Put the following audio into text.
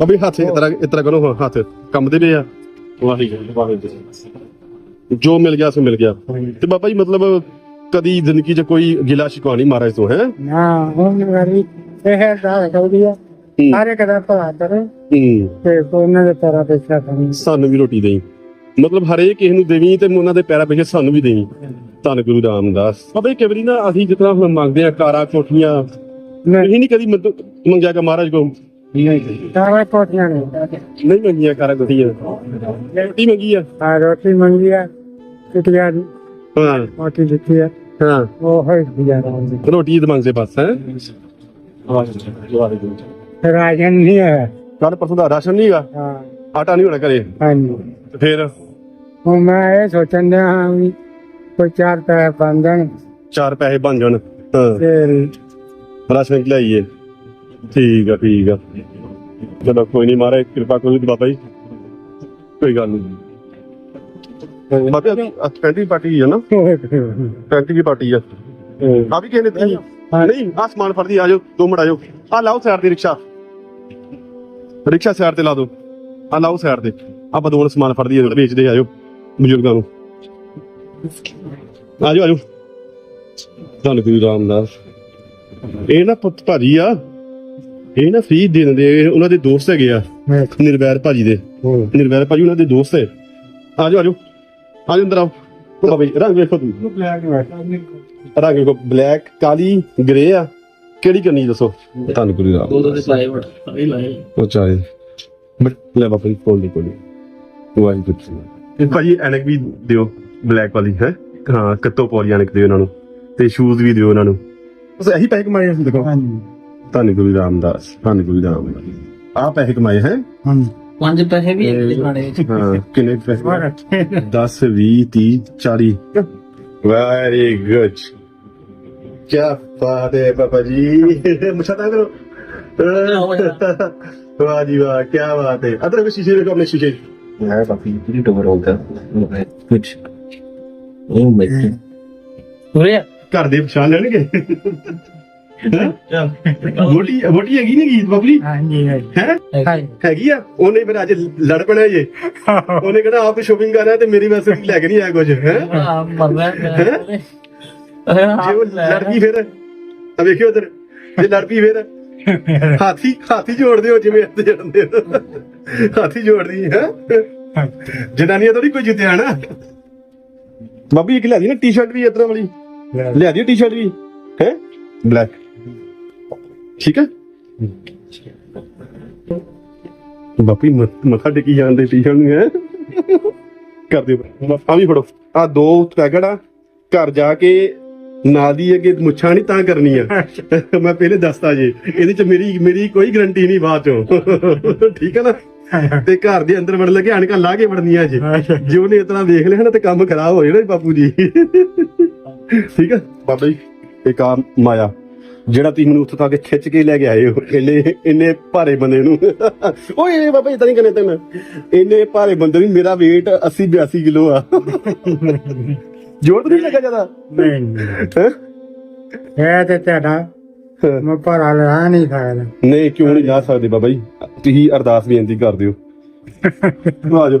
ਬਾਬੇ ਹੱਥ ਇਸ ਤਰ੍ਹਾਂ ਇਸ ਤਰ੍ਹਾਂ ਕਰੋ ਹੱਥ ਕੰਮ ਦੇ ਪਏ ਆ। ਵਾਹਿਗੁਰੂ ਵਾਹਿਗੁਰੂ ਜੋ ਮਿਲ ਗਿਆ ਸੋ ਮਿਲ ਗਿਆ। ਤੇ ਬਾਬਾ ਜੀ ਮਤਲਬ ਕਦੀ ਜ਼ਿੰਦਗੀ 'ਚ ਕੋਈ ਗਿਲਾ ਸ਼ਿਕਵਾ ਨਹੀਂ ਮਹਾਰਾਜ ਤੋਂ ਹੈ? ਨਾ ਹੁਣ ਵਾਰੀ ਇਹ ਦਾ ਕਹਦੀ ਆ। ਸਾਰੇ ਕਦਾ ਭਲਾ ਕਰੇ ਤੇ ਉਹਨਾਂ ਦੇ ਪੈਰਾਂ ਸਾਨੂੰ ਵੀ ਰੋਟੀ ਦੇਈ। ਮਤਲਬ ਹਰੇਕ ਕਿਸੇ ਨੂੰ ਦੇਵੀਂ ਤੇ ਉਹਨਾਂ ਦੇ ਪੈਰਾਂ ਪਿੱਛੇ ਸਾਨੂੰ ਵੀ ਦੇਵੀਂ ਧੰਨ ਗੁਰੂ ਰਾਮਦਾਸ। ਬਾਬਾ ਜੀ ਕਈ ਵਾਰੀ ਨਾ ਅਸੀਂ ਜਿਤਨਾ ਹੁਣ ਮੰਗਦੇ ਆ ਕਾਰਾਂ ਕੋਠੀਆਂ ਨਹੀਂ। ਕਦੀ ਮੰਗ- ਮੰਗਿਆ ਕਿ ਮਹਾਰਾਜ ਕੋ ਸਾਰੇ ਕੋਟੀਆਂ ਨੇ। ਨਹੀਂ ਮੰਗੀਆਂ ਕਾਰਾਂ ਕੋਠੀਆਂ ਰੋਟੀ ਮੰਗੀ ਆ? ਆ ਰੋਟੀ ਮੰਗੀ ਆ ਕਿਤਿਆ ਹਾਂ। ਮੋਟੀ ਦਿੱਤੀ ਆ। ਹਾਂ। ਉਹ ਹੈ ਦਿਆ ਰੋਟੀ ਦੀ ਮੰਗਦੇ ਬਸ ਹੈ? ਰਾਜਨ ਨਹੀਂ ਹੈ ਕੱਲ ਪਰਸੋਂ ਦਾ ਰਾਸ਼ਨ ਨਹੀਂਗਾ ਹਾਂ। ਆਟਾ ਨਹੀਂ ਹੋਣਾ ਘਰੇ? ਹਾਂਜੀ। ਤੇ ਫਿਰ? ਹੁਣ ਮੈਂ ਇਹ ਸੋਚਣ ਡਿਆ ਹਾਂ ਵੀ ਕੋਈ ਚਾਰ ਪੈਸੇ ਬਣ ਜਾਣ। ਚਾਰ ਪੈਸੇ ਬਣ ਜਾਣ ਹਾਂ। ਤੇ ਰਾਸ਼ਨ ਲਿਆਈਏ ਠੀਕ ਆ ਠੀਕ ਆ। ਚਲੋ ਕੋਈ ਨਹੀਂ ਮਾਰੇ ਕਿਰਪਾ ਕਰੋ ਜੀ ਬਾਬਾ ਜੀ। ਕੋਈ ਗੱਲ ਨਹੀਂ ਬਾਬਾ ਜੀ ਪੈਂਟੀ ਪਾਰਟੀ ਹੈ ਨਾ? ਪੈਂਟੀ ਦੀ ਪਾਰਟੀ ਆ। ਆ ਵੀ ਕਿਸੇ ਨੇ ਦਿੱਤੀ ਨਹੀਂ ਆ ਸਮਾਨ ਫੜਦੀ ਆ ਜਾਓ ਦੋ ਮਿੰਟ ਆ ਜਾਓ। ਆ ਲਾਓ ਸਾਈਡ ਤੇ ਰਿਕਸ਼ਾ। ਰਿਕਸ਼ਾ ਸਾਈਡ ਤੇ ਲਾ ਦਿਓ। ਆ ਲਾਓ ਸਾਈਡ ਤੇ। ਆ ਬਦੋਨ ਸਮਾਨ ਫੜਦੀ ਆ ਵੇਚਦੇ ਆ ਜਾਓ ਬਜ਼ੁਰਗਾਂ ਨੂੰ। ਆ ਜਾਓ ਆ ਜਾਓ। ਧੰਨ ਗੁਰੂ ਰਾਮਦਾਸ। ਇਹ ਨਾ ਪੁੱਤ ਭਾਜੀ ਆ ਇਹ ਨਾ ਫ੍ਰੀ ਦੇ ਦਿੰਦੇ ਆ, ਇਹ ਉਹਨਾਂ ਦੇ ਦੋਸਤ ਹੈਗੇ ਆ। ਨਿਰਵੈਰ ਭਾਜੀ ਦੇ। ਨਿਰਵੈਰ ਭਾਜੀ ਉਹਨਾਂ ਦੇ ਦੋਸਤ ਹੈ। ਆ ਜਾਓ ਆ ਜਾਓ ਆ ਜਾਓ ਅੰਦਰ ਆਓ। ਆ ਬਈ ਰੰਗ ਵੇਖੋ ਤੂੰ ਰੰਗ ਵੇਖੋ ਬਲੈਕ ਕਾਲੀ ਗ੍ਰੇ ਆ। ਕਿਹੜੀ ਕਰਨੀ ਦੱਸੋ? ਧੰਨ ਗੁਰੂ ਰਾਮ। ਦੋ ਦੋ ਦੇ ਪਾਏ ਵੜ ਇਹ ਲਾਏ। ਉਹ ਚਾਹੇ। ਬਟ ਲੈ ਬਾਬਾ ਜੀ ਕੋਲ ਦੀ ਕੋਲ ਵਾਹਿਗੁਰੂ ਜੀ ਇਹ ਭਾਜੀ ਐਨਕ ਵੀ ਦਿਓ ਬਲੈਕ ਵਾਲੀ ਹੈ? ਹਾਂ ਕੱਤੋ ਪੌਲੀ ਐਨਕ ਦਿਓ ਉਹਨਾਂ ਨੂੰ। ਤੇ ਸ਼ੂਜ਼ ਵੀ ਦਿਓ ਉਹਨਾਂ ਨੂੰ। ਬਸ ਇਹੀ ਪੈਸੇ ਕਮਾਏ ਆ ਦੇਖੋ ਹਾਂਜੀ। ਧੰਨ ਗੁਰੂ ਰਾਮਦਾਸ ਧੰਨ ਗੁਰੂ ਰਾਮਦਾਸ ਆ ਪੈਸੇ ਕਮਾਏ ਹੈ। ਪੰਜ ਪੈਸੇ ਵੀ ਇੱਕ ਖਾਣੇ ਵਿੱਚ ਹਾਂ ਕਿੰਨੇ ਪੈਸੇ ਹੋਰ 10 20 30 40 ਵੈਰੀ ਗੁੱਡ ਕੀ ਬਾਤ ਹੈ ਪਾਪਾ ਜੀ। ਮੁਛਾ ਤਾਂ ਕਰੋ। ਵਾਹ ਜੀ ਵਾਹ ਕੀ ਬਾਤ ਹੈ। ਅਦਰ ਵੀ ਸ਼ੀਸ਼ੇ ਦੇਖੋ ਆਪਣੇ ਸ਼ੀਸ਼ੇ ਯਾਰ ਕਾਫੀ ਜਿਹੜੀ ਟੋਰ ਹੋਗਾ ਕੁਝ ਉਹ ਮੈਂ ਉਰੇ ਘਰ ਦੇ ਪਛਾਣ ਲੈਣਗੇ। ਵੋਟੀ ਵੋਟੀ ਹੈਗੀ ਨਹੀਂ ਗੀਤ ਬਾਬੂ ਜੀ? ਹਾਂਜੀ ਹੈ? ਹਾਂਜੀ ਹੈਗੀ ਆ? ਉਹਨੇ ਫਿਰ ਅੱਜ ਲੜ ਪਣਾ ਜੇ। ਉਹਨੇ ਕਹਿੰਦਾ ਆਪ ਸ਼ੋਪਿੰਗ ਕਰ ਰਿਹਾ ਤੇ ਮੇਰੀ ਵਾਸਤੇ ਲੈ ਕੇ ਨਹੀਂ ਆਇਆ ਕੁਝ ਹੈ? ਆ ਮਰਦਾ ਜੇ ਉਹ ਲੜ ਪਈ ਫਿਰ? ਆ ਵੇਖਿਓ ਉਧਰ ਜੇ ਲੜ ਪਈ ਫਿਰ? ਹਾਥੀ ਹਾਥੀ ਜੋੜਦੇ ਹੋ ਜਿਵੇਂ ਇੱਥੇ ਜੜਦੇ ਹੋ। ਹਾਥੀ ਜੋੜਦੀ ਹੈ? ਜਨਾਨੀਆਂ ਤੋਂ ਨਹੀਂ ਕੋਈ ਜਿੱਤਿਆ ਨਾ ਬਾਬੀ ਇੱਕ ਲਿਆਦੀ ਨਾ ਟੀ-ਸ਼ਰਟ ਵੀ ਇਤਰਾ ਵਾਲੀ। ਲਿਆਦੀ ਟੀ-ਸ਼ਰਟ ਵੀ ਹੈ? ਬਲੈਕ ਠੀਕ ਹੈ? ਬਾਪੀ ਮ- ਮੱਥਾ ਟੇਕੀ ਜਾਂਦੇ ਟੀ-ਸ਼ਰਟ ਨੂੰ ਹੈ? ਕਰ ਦਿਓ। ਆ ਵੀ ਫੜੋ। ਆ ਦੋ ਪੈਕਟ ਆ। ਘਰ ਜਾ ਕੇ ਨਾ ਦੀ ਅੱਗੇ ਮੁੱਛਾਂ ਨਹੀਂ ਤਾਂ ਕਰਨੀ ਮੈਂ ਪਹਿਲੇ ਦੱਸਤਾ ਜੀ। ਇਹਦੇ ਚ ਮੇਰੀ ਮੇਰੀ ਕੋਈ ਗਰੰਟੀ ਨਹੀਂ ਬਾਅਦ ਚੋਂ। ਠੀਕ ਹੈ ਨਾ? ਤੇ ਘਰ ਦੇ ਅੰਦਰ ਵੜਨ ਲੱਗੇ ਅਣਕਾਂ ਲਾ ਕੇ ਵੜਨੀਆਂ ਜੀ। ਜੇ ਉਹਨੇ ਇਤਨਾ ਦੇਖ ਲਿਆ ਨਾ ਤੇ ਕੰਮ ਖਰਾਬ ਹੋ ਜਾਣਾ ਜੀ ਬਾਪੂ ਜੀ। ਠੀਕ ਹੈ? ਬਾਬਾ ਜੀ, ਇੱਕ ਆ ਮਾਇਆ। ਜਿਹੜਾ ਤੁਸੀਂ ਮੈਨੂੰ ਉੱਥੇ ਤੱਕ ਖਿੱਚ ਕੇ ਲੈ ਕੇ ਆਏ ਹੋ ਇੰਨੇ ਇੰਨੇ ਭਾਰੇ ਬੰਦੇ ਨੂੰ। ਓਏ ਬਾਬਾ ਇਦਾਂ ਨਹੀਂ ਕਰਨੇ ਤੈਨੂੰ। ਇੰਨੇ ਭਾਰੇ ਬੰਦੇ ਨੂੰ ਮੇਰਾ weight 80 82 ਕਿਲੋ ਆ। ਜੋਰ ਨਹੀਂ ਲੱਗਾ ਜ਼ਿਆਦਾ? ਨਹੀਂ ਹੈਂ? ਇਹ ਤੇ ਤੁਹਾਡਾ ਮੈਂ ਪਰ ਆ ਨਹੀਂ ਸਕਦਾ। ਨਹੀਂ ਕਿਉਂ ਨਹੀਂ ਜਾ ਸਕਦੇ ਬਾਬਾ ਜੀ? ਤੁਸੀਂ ਅਰਦਾਸ ਬੇਨਤੀ ਕਰ ਦਿਓ। ਆ ਜਾਓ।